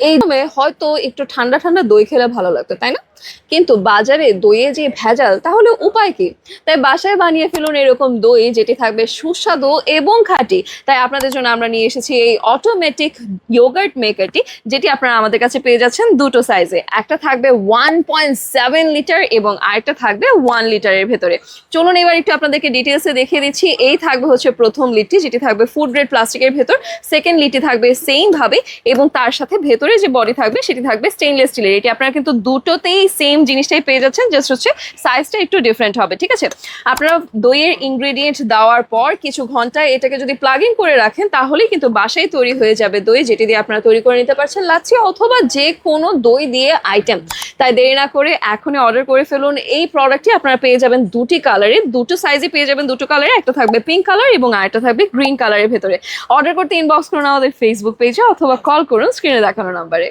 এই দামে হয়তো একটু ঠান্ডা ঠান্ডা দই খেলে ভালো লাগতো তাই না? কিন্তু বাজারে দইয়ে যে ভেজাল, তাহলে উপায় কি? তাই বাসায় বানিয়ে ফেলুন এরকম দই যেটি থাকবে সুস্বাদু এবং খাঁটি। তাই আপনাদের জন্য আমরা নিয়ে এসেছি এই অটোমেটিক ইয়োগার্ট মেকারটি যেটি আপনারা আমাদের কাছে পেয়ে যাচ্ছেন দুটো সাইজে একটা থাকবে ওয়ান পয়েন্ট সেভেন লিটার এবং আরেকটা থাকবে ওয়ান লিটারের ভেতরে। চলুন এবার একটু আপনাদেরকে ডিটেলসে দেখিয়ে দিচ্ছি। এই থাকবে হচ্ছে প্রথম লিটটি যেটি থাকবে ফুড গ্রেড প্লাস্টিকের ভেতর। সেকেন্ড লিটটি থাকবে সেম ভাবে এবং তার সাথে ভেতরে যে বডি থাকবে, সেটি থাকবে স্টেইনলেস স্টিলের এটি আপনারা কিন্তু দুটোতেই সেম জিনিসটাই পেয়ে যাচ্ছেন জাস্ট হচ্ছে সাইজটা একটু ডিফারেন্ট হবে, ঠিক আছে? আপনারা দইয়ের ইনগ্রেডিয়েন্ট দেওয়ার পর কিছু ঘন্টায় এটাকে যদি প্লাগ ইন করে রাখেন, তাহলেই কিন্তু বাসায় তৈরি হয়ে যাবে দই, যেটি দিয়ে আপনারা তৈরি করে নিতে পারছেন লাচ্ছি অথবা যে কোনো দই দিয়ে আইটেম তাই দেরি না করে এখনই অর্ডার করে ফেলুন। এই প্রোডাক্টটি আপনারা পেয়ে যাবেন দুটি কালারে দুটো সাইজে পেয়ে যাবেন দুটো কালারে একটা থাকবে পিঙ্ক কালার এবং আরেকটা থাকবে গ্রিন কালারের ভেতরে। অর্ডার করতে ইনবক্স করুন আমাদের ফেসবুক পেজে অথবা কল করুন স্ক্রিনে দেখানো নাম্বারে